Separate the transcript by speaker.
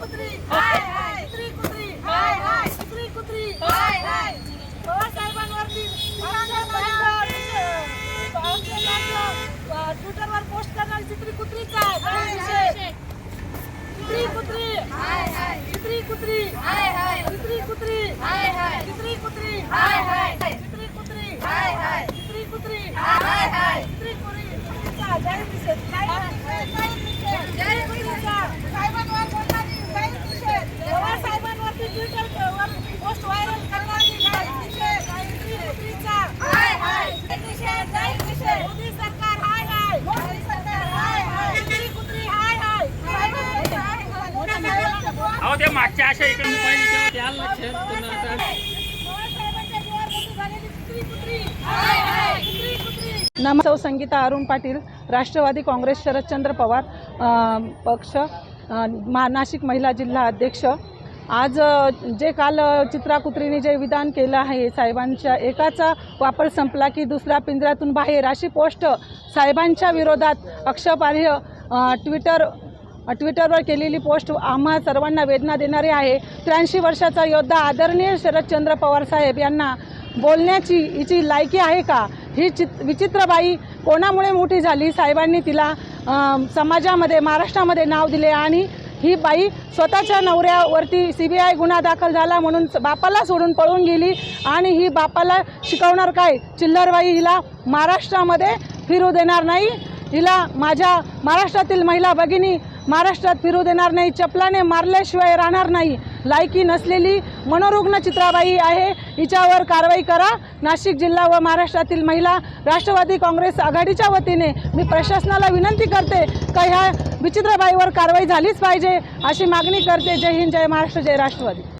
Speaker 1: कुत्री.
Speaker 2: हाय हाय.
Speaker 1: कुत्री कुत्री.
Speaker 2: हाय हाय.
Speaker 1: कुत्री कुत्री.
Speaker 2: हाय हाय
Speaker 1: पवारसाहेबांवरती ट्विटरवर पोस्ट करणारी चित्री कुत्री काय काय विषय चित्री कुत्री हाय हाय. चित्री कुत्री. हाय हाय. चित्री कुत्री. हाय हाय. चित्री कुत्री.
Speaker 3: हाय हाय. मागच्या अशा इकडे मोबाईल तेव्हा ते आलं लक्षात. पण आता
Speaker 1: पवार साहेबांच्या जीवावर बंदी झालेली चित्री कुत्री
Speaker 2: हाय हाय
Speaker 1: चित्री कुत्री
Speaker 4: नमस्कार संगीता अरुण पाटील राष्ट्रवादी काँग्रेस शरदचंद्र पवार पक्ष नाशिक महिला जिल्हा अध्यक्ष. आज जे काल अ, चित्रा कुत्रीने जे विधान केलं आहे साहेबांच्या एकाचा वापर संपला की दुसऱ्या पिंजऱ्यातून बाहेर अशी पोस्ट साहेबांच्या विरोधात आक्षेपार्ह अ, ट्विटर ट्विटरवर केलेली पोस्ट आम्हा सर्वांना वेदना देणारी आहे. त्र्याऐंशी वर्षाचा योद्धा आदरणीय शरदचंद्र पवार साहेब यांना बोलण्याची हिची लायकी आहे का? ही चित विचित्रबाई कोणामुळे मोठी झाली? साहेबांनी तिला समाजामध्ये महाराष्ट्रामध्ये नाव दिले आणि ही बाई स्वतःच्या नवऱ्यावरती सी बी आय गुन्हा दाखल झाला म्हणून बापाला सोडून पळून गेली आणि ही बापाला शिकवणार काय? चिल्लरबाई हिला महाराष्ट्रामध्ये फिरू देणार नाही. हिला माझ्या महाराष्ट्रातील महिला भगिनी महाराष्ट्रात फिरू देणार नाही चपलाने मारल्याशिवाय राहणार नाही. लायकी नसलेली मनोरुग्ण चित्राबाई आहे. हिच्यावर कारवाई करा. नाशिक जिल्हा व महाराष्ट्रातील महिला राष्ट्रवादी काँग्रेस आघाडीच्या वतीने मी प्रशासनाला विनंती करते का ह्या विचित्रबाईवर कारवाई झालीच पाहिजे अशी मागणी करते. जय हिंद जय महाराष्ट्र जय राष्ट्रवादी.